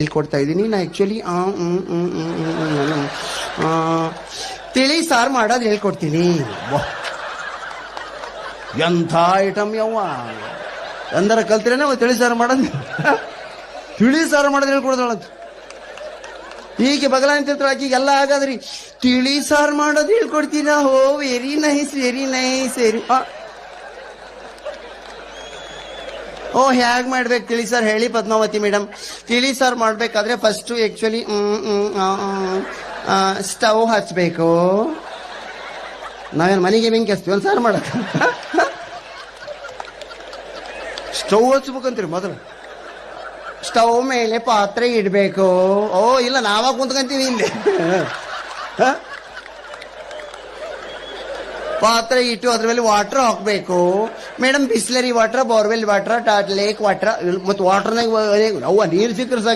ಹೇಳ್ಕೊಡ್ತಾ ಇದ್ದೀನಿ. ನಾ ಆ್ಯಕ್ಚುಲಿ ತಿಳಿ ಸಾರು ಮಾಡೋದು ಹೇಳ್ಕೊಡ್ತೀನಿ. ಎಂಥ ಐಟಮ್ ಯವ್ವ. ಎಂದರ ಕಲ್ತಿರೇನೆ ತಿಳಿ ಸಾರು ಮಾಡೋದು. ತಿಳಿ ಸಾರು ಮಾಡೋದು ಹೇಳ್ಕೊಡ್ತಾಳ ಹೀಗೆ ಬಗಲ ಅಂತ ಆಕಿಗೆ ಎಲ್ಲ ಆಗಾದ್ರಿ ತಿಳಿ ಸಾರು ಮಾಡೋದು ಹೇಳ್ಕೊಡ್ತೀರಾ ಹೋ very nice very nice, very ಓ ಹ್ಯಾಗ್ ಮಾಡ್ಬೇಕು ತಿಳಿ ಸರ್? ಹೇಳಿ ಪದ್ಮಾವತಿ ಮೇಡಮ್ ತಿಳಿ ಸರ್ ಮಾಡ್ಬೇಕಾದ್ರೆ ಫಸ್ಟ್ ಆಕ್ಚುಲಿ ಸ್ಟವ್ ಹಚ್ಬೇಕು. ನಾವೇನು ಮನೆಗೆ ಬೆಂಕಿ ಹಚ್ತೀವಲ್ಲ ಸರ್ ಮಾಡಕ್? ಸ್ಟವ್ ಹಚ್ಬೇಕಂತೀರಿ ಮೊದಲು? ಸ್ಟವ್ ಮೇಲೆ ಪಾತ್ರೆ ಇಡಬೇಕು. ಓ ಇಲ್ಲ ನಾವಾಗ ಕುಂತ್ಕಂತೀವಿ ಇಲ್ಲಿ ಹ? ಪಾತ್ರೆ ಇಟ್ಟು ಅದ್ರ ಮೇಲೆ ವಾಟರ್ ಹಾಕ್ಬೇಕು. Madam Bisleri water borewell water taught lake water ಮತ್ತು ವಾಟರ್ನಾಗ ಅವ್ವ, ನೀರು ಸಿಕ್ಕರೆ ಸಾಕು.